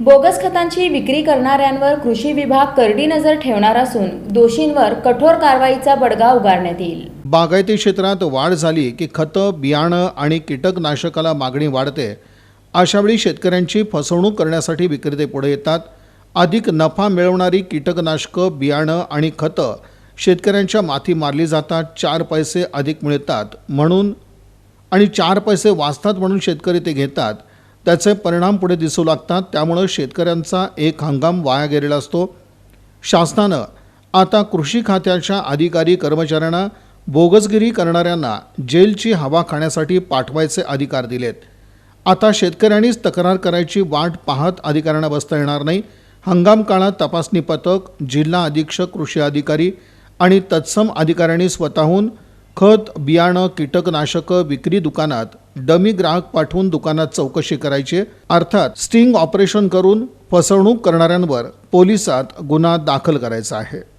Bogus खतांची विक्री करणाऱ्यांवर कृषी विभाग करडी नजर ठेवणार असून दोषींवर कठोर कारवाईचा बडगा उगारण्यात येईल. बागायती क्षेत्रात वाढ झाली की खतं बियाणं आणि कीटकनाशकाला मागणी वाढते. अशावेळी शेतकऱ्यांची फसवणूक करण्यासाठी विक्रेते पुढे येतात. अधिक नफा मिळवणारी कीटकनाशकं बियाणं आणि खतं शेतकऱ्यांच्या माथी मारली जातात. चार पैसे अधिक मिळतात म्हणून आणि चार पैसे वाचतात म्हणून शेतकरी ते घेतात. त्याचे परिणाम पुढे दिसू लागतात. त्यामुळं शेतकऱ्यांचा एक हंगाम वाया गेलेला असतो. शासनानं आता कृषी खात्याच्या अधिकारी कर्मचाऱ्यांना बोगसगिरी करणाऱ्यांना जेलची हवा खाण्यासाठी पाठवायचे अधिकार दिलेत. आता शेतकऱ्यांनीच तक्रार करायची वाट पाहत अधिकाऱ्यांना बसता येणार नाही. हंगाम काळात तपासणी पथक जिल्हा अधीक्षक कृषी अधिकारी आणि तत्सम अधिकाऱ्यांनी स्वतःहून खत बियाणं कीटकनाशकं विक्री दुकानात डमी ग्राहक पाठवून दुकानात चौकशी करायची अर्थात स्टिंग ऑपरेशन करून फसवणूक करणाऱ्यांवर पोलिसात गुन्हा दाखल करायचा आहे.